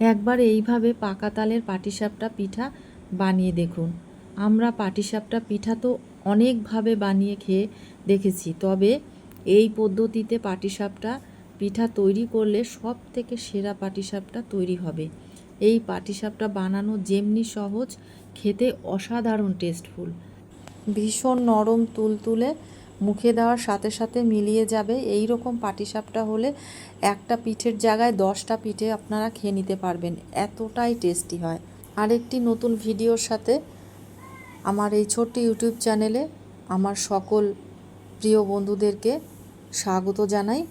একবার এইভাবে পাকা তালের পাটিসাপটা পিঠা বানিয়ে দেখুন। আমরা পাটিসাপটা পিঠা তো অনেকভাবে বানিয়ে খেয়ে দেখেছি, তবে এই পদ্ধতিতে পাটিসাপটা পিঠা তৈরি করলে সব থেকে সেরা পাটিসাপটা তৈরি হবে। এই পাটিসাপটা বানানো যেমনি সহজ, খেতে অসাধারণ টেস্টফুল। ভীষণ নরম তুলতুলে মুখে দেওয়ার সাথে সাথে মিলিয়ে যাবে। এই রকম পাটিসাপটা হলে একটা পিঠের জায়গায় দশটা পিঠে আপনারা খেয়ে নিতে পারবেন। এতটাই টেস্টি হয়। আরেকটি নতুন ভিডিওর সাথে আমার এই ছোট্ট ইউটিউব চ্যানেলে আমার সকল প্রিয় বন্ধুদেরকে স্বাগত জানাই।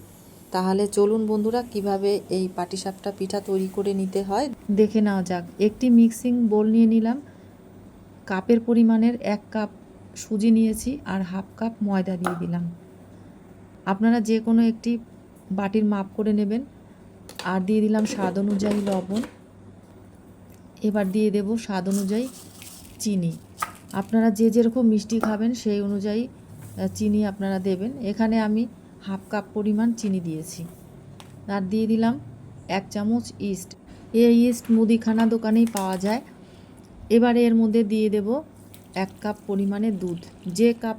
তাহলে চলুন বন্ধুরা, কীভাবে এই পাটিসাপটা পিঠা তৈরি করে নিতে হয় দেখে নেওয়া যাক। একটি মিক্সিং বোল নিয়ে নিলাম। কাপের পরিমাণের এক কাপ সুজি নিয়েছি আর হাফ কাপ ময়দা দিয়ে দিলাম। আপনারা যে কোনো একটি বাটির মাপ করে নেবেন। আর দিয়ে দিলাম স্বাদ অনুযায়ী লবণ। এবার দিয়ে দেব স্বাদ অনুযায়ী চিনি। আপনারা যে যেরকম মিষ্টি খাবেন সেই অনুযায়ী চিনি আপনারা দেবেন। এখানে আমি হাফ কাপ পরিমাণ চিনি দিয়েছি। আর দিয়ে দিলাম এক চামচ ইস্ট। এই ইস্ট মুদিখানা দোকানেই পাওয়া যায়। এবারে এর মধ্যে দিয়ে দেব এক কাপ পরিমাণে দুধ। যে কাপ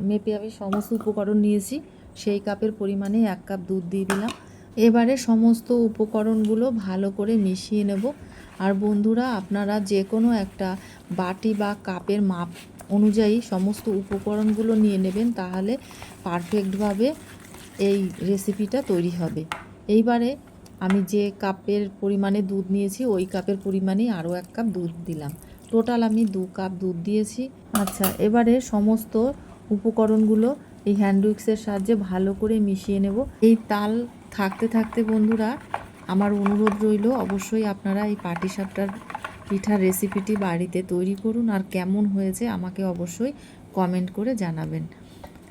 মেপে আমি সমস্ত উপকরণ নিয়েছি, সেই কাপের পরিমাণে এক কাপ দুধ দিয়ে দিলাম। এবারে সমস্ত উপকরণগুলো ভালো করে মিশিয়ে নেব। আর বন্ধুরা, আপনারা যে কোনো একটা বাটি বা কাপের মাপ অনুযায়ী সমস্ত উপকরণগুলো নিয়ে নেবেন, তাহলে পারফেক্টভাবে এই রেসিপিটা তৈরি হবে। এইবারে আমি যে কাপের পরিমাণে দুধ নিয়েছি, ওই কাপের পরিমাণেই আরও এক কাপ দুধ দিলাম। টোটাল আমি দু কাপ দুধ দিয়েছি। আচ্ছা এবারে সমস্ত উপকরণগুলো এই হ্যান্ড উইক্সের সাহায্যে ভালো করে মিশিয়ে নেব। এই তাল থাকতে থাকতে বন্ধুরা, আমার অনুরোধ রইল, অবশ্যই আপনারা এই পাটিসাপটার পিঠার রেসিপিটি বাড়িতে তৈরি করুন আর কেমন হয়েছে আমাকে অবশ্যই কমেন্ট করে জানাবেন।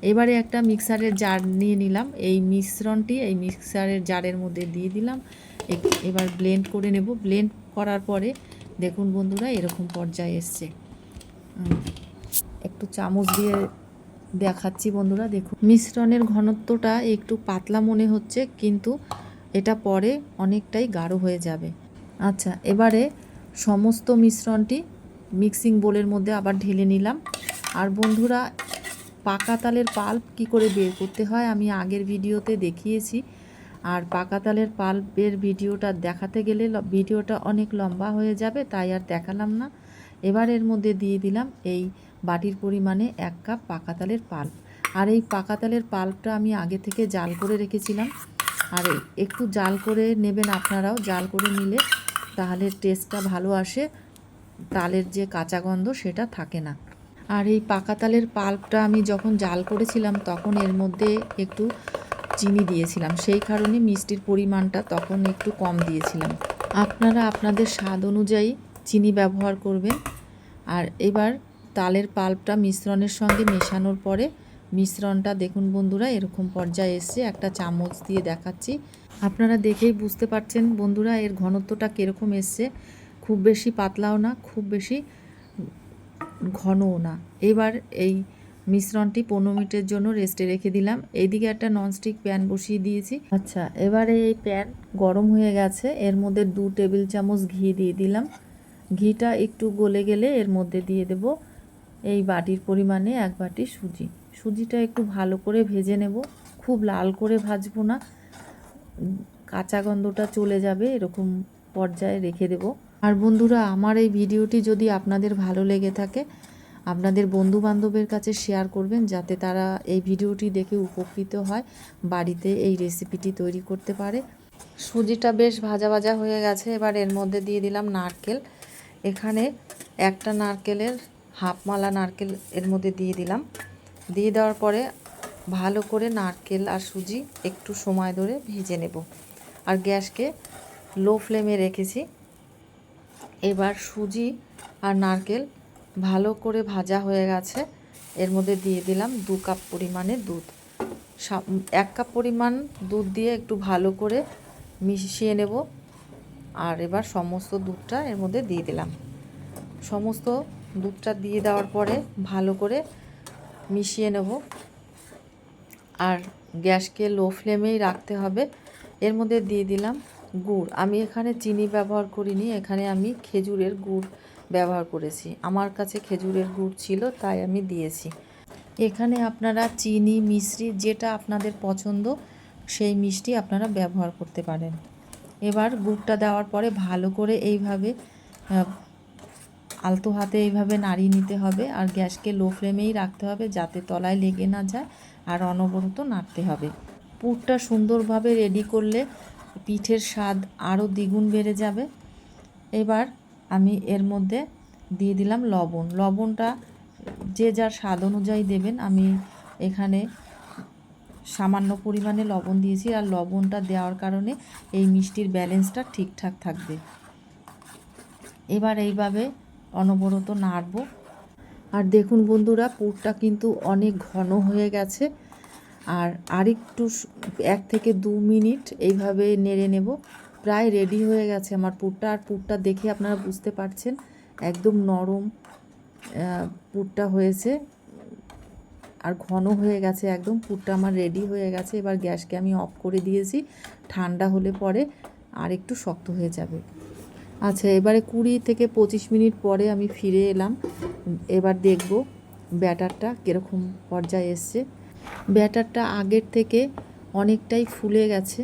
এবারে একটা মিক্সারের জার নিয়ে নিলাম। এই মিশ্রণটি এই মিক্সারের জারের মধ্যে দিয়ে দিলাম। এবার ব্লেন্ড করে নেব। ব্লেন্ড করার পরে দেখুন বন্ধুরা, এরকম পর্যায়ে এসছে। একটু চামচ দিয়ে দেখাচ্ছি বন্ধুরা, দেখুন। মিশ্রণের ঘনত্বটা একটু পাতলা মনে হচ্ছে, কিন্তু এটা পরে অনেকটাই গাঢ় হয়ে যাবে। আচ্ছা এবারে সমস্ত মিশ্রণটি মিক্সিং বোলের মধ্যে আবার ঢেলে নিলাম। আর বন্ধুরা, পাকা তালের পাল্প কি করে বের করতে হয় আমি আগের ভিডিওতে দেখিয়েছি। আর পাকা তালের পাল্পের ভিডিওটা দেখাতে গেলে ভিডিওটা অনেক লম্বা হয়ে যাবে, তাই আর দেখালাম না। এবার এর মধ্যে দিয়ে দিলাম এই বাটির পরিমাণে এক কাপ পাকা তালের পাল্প। আর এই পাকা তালের পাল্পটা আমি আগে থেকে জাল করে রেখেছিলাম। আর একটু জাল করে নেবেন আপনারাও, জাল করে নিলে তাহলে টেস্টটা ভালো আসে, তালের যে কাঁচা গন্ধ সেটা থাকে না। আর এই পাকা তালের পাল্পটা আমি যখন জাল করেছিলাম, তখন এর মধ্যে একটু চিনি দিয়েছিলাম। সেই কারণে মিষ্টির পরিমাণটা তখন একটু কম দিয়েছিলাম। আপনারা আপনাদের স্বাদ অনুযায়ী চিনি ব্যবহার করবেন। আর এবার তালের পাল্পটা মিশ্রণের সঙ্গে মেশানোর পরে মিশ্রণটা দেখুন বন্ধুরা, এরকম পর্যায়ে এসছে একটা চামচ দিয়ে দেখাচ্ছি। আপনারা দেখেই বুঝতে পারছেন বন্ধুরা, এর ঘনত্বটা কীরকম এসছে। খুব বেশি পাতলাও না, খুব বেশি ঘনও না। এবার এই মিশ্রণটি পনেরো মিনিটের জন্য রেস্টে রেখে দিলাম। এইদিকে একটা ননস্টিক প্যান বসিয়ে দিয়েছি। আচ্ছা এবারে এই প্যান গরম হয়ে গেছে। এর মধ্যে দু টেবিল চামচ ঘি দিয়ে দিলাম। ঘিটা একটু গলে গেলে এর মধ্যে দিয়ে দেব এই বাটির পরিমাণে এক বাটি সুজি। সুজিটা একটু ভালো করে ভেজে নেব। খুব লাল করে ভাজবো না। কাঁচা গন্ধটা চলে যাবে, এরকম পর্যায়ে রেখে দেব। আর বন্ধুরা, আমার এই ভিডিওটি যদি আপনাদের ভালো লেগে থাকে আপনাদের বন্ধু বান্ধবের কাছে শেয়ার করবেন যাতে তারা এই ভিডিওটি দেখে উপকৃত হয়, বাড়িতে এই রেসিপিটি তৈরি করতে পারে। সুজিটা বেশ ভাজা ভাজা হয়ে গেছে, এবার এর মধ্যে দিয়ে দিলাম নারকেল। এখানে একটা নারকেলের হাফ মালা নারকেল এর মধ্যে দিয়ে দিলাম। দিয়ে দেওয়ার পরে ভালো করে নারকেল আর সুজি একটু সময় ধরে ভেজে নেব। আর গ্যাসকে লো ফ্লেমে রেখেছি। এবার সুজি আর নারকেল ভালো করে ভাজা হয়ে গেছে। এর মধ্যে দিয়ে দিলাম দু কাপ পরিমাণে দুধ। এক কাপ পরিমাণ দুধ দিয়ে একটু ভালো করে মিশিয়ে নেব। আর এবার সমস্ত দুধটা এর মধ্যে দিয়ে দিলাম। সমস্ত দুধটা দিয়ে দেওয়ার পরে ভালো করে মিশিয়ে নেব। আর গ্যাসকে লো ফ্লেমেই রাখতে হবে। এর মধ্যে দিয়ে দিলাম গুড়। আমি এখানে চিনি ব্যবহার করিনি। এখানে আমি খেজুরের গুড় ব্যবহার করেছি। আমার কাছে খেজুরের গুড় ছিল, তাই আমি দিয়েছি। এখানে আপনারা চিনি, মিশ্রি, যেটা আপনাদের পছন্দ, সেই মিষ্টি আপনারা ব্যবহার করতে পারেন। এবার গুড়টা দেওয়ার পরে ভালো করে এইভাবে আলতো হাতে এইভাবে নাড়িয়ে নিতে হবে, আর গ্যাসকে লো ফ্লেমেই রাখতে হবে যাতে তলায় লেগে না যায়, আর অনবরত নাড়তে হবে। পুরটা সুন্দরভাবে রেডি করলে পিঠের স্বাদ আরও দ্বিগুণ বেড়ে যাবে। এবার আমি এর মধ্যে দিয়ে দিলাম লবণ। লবণটা যে যার স্বাদ অনুযায়ী দেবেন। আমি এখানে সামান্য পরিমাণে লবণ দিয়েছি আর লবণটা দেওয়ার কারণে এই মিষ্টির ব্যালেন্সটা ঠিকঠাক থাকবে। এবার এইভাবে অনবরত নাড়ব। আর দেখুন বন্ধুরা, পুরটা কিন্তু অনেক ঘন হয়ে গেছে। আর আরেকটু এক থেকে দু মিনিট এইভাবে নেড়ে নেব। প্রায় রেডি হয়ে গেছে আমার পুরটা। আর পুরটা দেখে আপনারা বুঝতে পারছেন, একদম নরম পুরটা হয়েছে। আর ঘন হয়ে গেছে একদম, পুরটা আমার রেডি হয়ে গেছে। এবার গ্যাসকে আমি অফ করে দিয়েছি, ঠান্ডা হলে পরে আর একটু শক্ত হয়ে যাবে। আচ্ছা এবারে কুড়ি থেকে পঁচিশ মিনিট পরে আমি ফিরে এলাম। এবার দেখব ব্যাটারটা কীরকম পর্যায়ে এসছে। ব্যাটারটা আগের থেকে অনেকটাই ফুলে গেছে।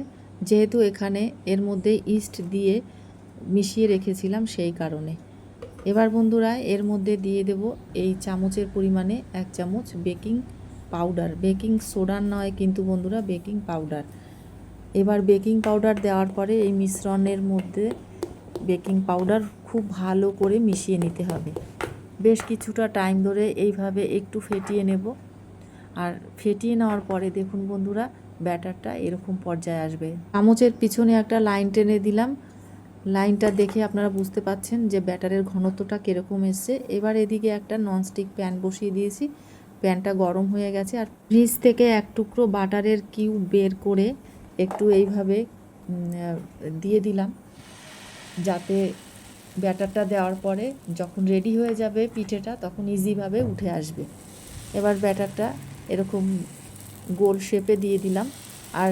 যেহেতু এখানে এর মধ্যে ইস্ট দিয়ে মিশিয়ে রেখেছিলাম সেই কারণে। এবার বন্ধুরা, এর মধ্যে দিয়ে দেব এই চামচের পরিমাণে এক চামচ বেকিং পাউডার। বেকিং সোডা নয় কিন্তু বন্ধুরা, বেকিং পাউডার। এবার বেকিং পাউডার দেওয়ার পরে এই মিশ্রণের মধ্যে বেকিং পাউডার খুব ভালো করে মিশিয়ে নিতে হবে। বেশ কিছুটা টাইম ধরে এইভাবে একটু ফেটিয়ে নেব। আর ফেটিয়ে নেওয়ার পরে দেখুন বন্ধুরা ব্যাটারটা এরকম পর্যায়ে আসবে। চামচের পিছনে একটা লাইন টেনে দিলাম। লাইনটা দেখে আপনারা বুঝতে পাচ্ছেন যে ব্যাটারের ঘনত্বটা কীরকম এসছে। এবার এদিকে একটা ননস্টিক প্যান বসিয়ে দিয়েছি। প্যানটা গরম হয়ে গেছে আর ফ্রিজ থেকে এক টুকরো বাটারের কিউব বের করে একটু এইভাবে দিয়ে দিলাম। যাতে ব্যাটারটা দেওয়ার পরে যখন রেডি হয়ে যাবে পিঠেটা, তখন ইজিভাবে উঠে আসবে। এবার ব্যাটারটা এরকম গোল শেপে দিয়ে দিলাম। আর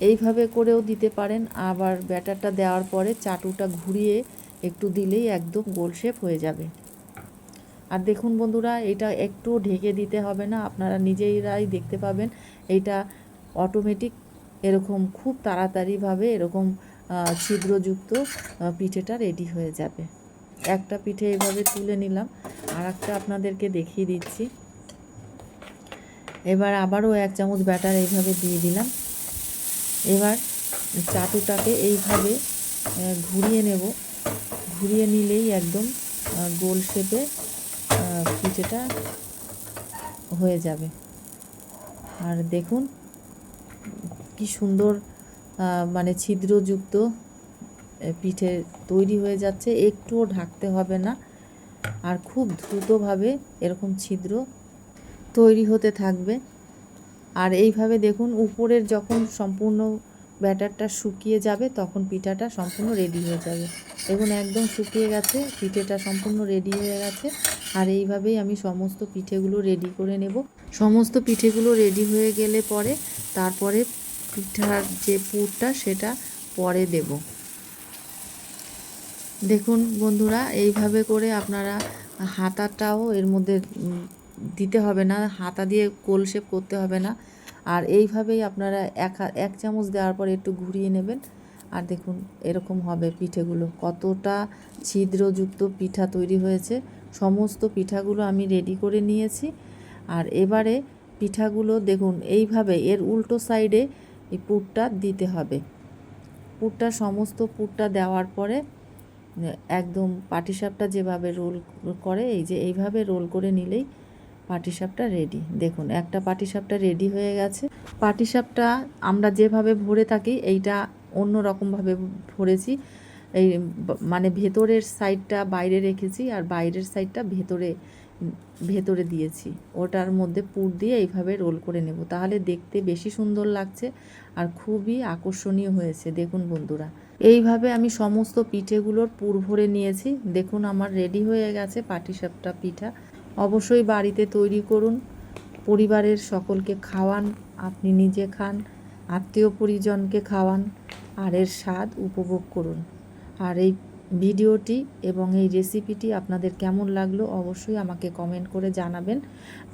এইভাবে করেও দিতে পারেন। আবার ব্যাটারটা দেওয়ার পরে চাটুটা ঘুরিয়ে একটু দিলেই একদম গোল শেপ হয়ে যাবে। আর দেখুন বন্ধুরা, এটা একটু ঢেকে দিতে হবে না। আপনারা নিজেরাই দেখতে পাবেন। এইটা অটোমেটিক এরকম খুব তাড়াতাড়িভাবে এরকম ছিদ্রযুক্ত পিঠেটা রেডি হয়ে যাবে। একটা পিঠে এভাবে তুলে নিলাম। আর আপনাদেরকে দেখিয়ে দিচ্ছি। এবার আবারও এক চামচ ব্যাটার এইভাবে দিয়ে দিলাম। এবার চাটুটাকে এইভাবে ঘুরিয়ে নেব। ঘুরিয়ে নিলেই একদম গোল শেপে পিঠেটা হয়ে যাবে। আর দেখুন কি সুন্দর মানে ছিদ্রযুক্ত পিঠে তৈরি হয়ে যাচ্ছে। একটুও ঢাকতে হবে না। আর খুব দ্রুতভাবে এরকম ছিদ্র তৈরি হতে থাকবে। আর এইভাবে দেখুন, উপরের যখন সম্পূর্ণ ব্যাটারটা শুকিয়ে যাবে, তখন পিঠাটা সম্পূর্ণ রেডি হয়ে যাবে। দেখুন, একদম শুকিয়ে গেছে, পিঠেটা সম্পূর্ণ রেডি হয়ে গেছে। আর এইভাবেই আমি সমস্ত পিঠেগুলো রেডি করে নেব। সমস্ত পিঠেগুলো রেডি হয়ে গেলে পরে, তারপরে পিঠার যে পুরটা, সেটা পরে দেব। দেখুন বন্ধুরা, এইভাবে করে আপনারা হাতাটাও এর মধ্যে দিতে হবে না, হাতা দিয়ে গোল শেপ করতে হবে না। আর এইভাবেই আপনারা এক এক চামচ দেওয়ার পর একটু ঘুরিয়ে নেবেন। আর দেখুন, এরকম হবে পিঠেগুলো। কতটা ছিদ্রযুক্ত পিঠা তৈরি হয়েছে। সমস্ত পিঠাগুলো আমি রেডি করে নিয়েছি। আর এবারে পিঠাগুলো দেখুন, এইভাবে এর উল্টো সাইডে এই পুরটা দিতে হবে। পুরটা, সমস্ত পুরটা দেওয়ার পরে একদম পাটিসাপটা যেভাবে রোল করে, এই যে এইভাবে রোল করে নিলেই পাটিসাপটা রেডি দেখুন, একটা পাটিসাপটা রেডি হয়ে গেছে। পাটিসাপটা আমরা যেভাবে ভরে থাকি, এইটা অন্য রকমভাবে ভরেছি। এই মানে ভেতরের সাইডটা বাইরে রেখেছি আর বাইরের সাইডটা ভেতরে ভেতরে দিয়েছি। ওটার মধ্যে পুর দিয়ে এইভাবে রোল করে নেব। তাহলে দেখতে বেশি সুন্দর লাগছে আর খুবই আকর্ষণীয় হয়েছে। দেখুন বন্ধুরা, এইভাবে আমি সমস্ত পিঠেগুলোর পুর ভরে নিয়েছি। দেখুন আমার রেডি হয়ে গেছে পাটিসাপটা পিঠা। অবশ্যই বাড়িতে তৈরি করুন। পরিবারের সকলকে খাওয়ান, আপনি নিজে খান, আত্মীয় পরিজনকে খাওয়ান আর এর স্বাদ উপভোগ করুন। আর এই ভিডিওটি এবং এই রেসিপিটি আপনাদের কেমন লাগল অবশ্যই আমাকে কমেন্ট করে জানাবেন।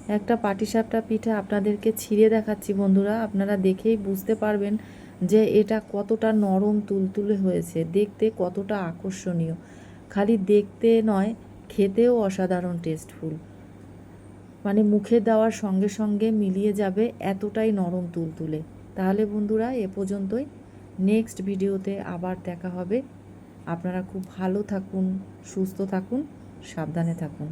একটা পাটিসাপটা পিঠা আপনাদেরকে ছিঁড়ে দেখাচ্ছি বন্ধুরা, আপনারা দেখেই বুঝতে পারবেন যে এটা কতটা নরম তুলতুলে হয়েছে, দেখতে কতটা আকর্ষণীয়। খালি দেখতে নয়, খেতেও অসাধারণ টেস্টফুল। মানে মুখে দেওয়ার সঙ্গে সঙ্গে মিলিয়ে যাবে এতটাই নরম তুলতুলে। তাহলে বন্ধুরা, এ পর্যন্তই। নেক্সট ভিডিওতে আবার দেখা হবে। আপনারা খুব ভালো থাকুন, সুস্থ থাকুন, সাবধানে থাকুন।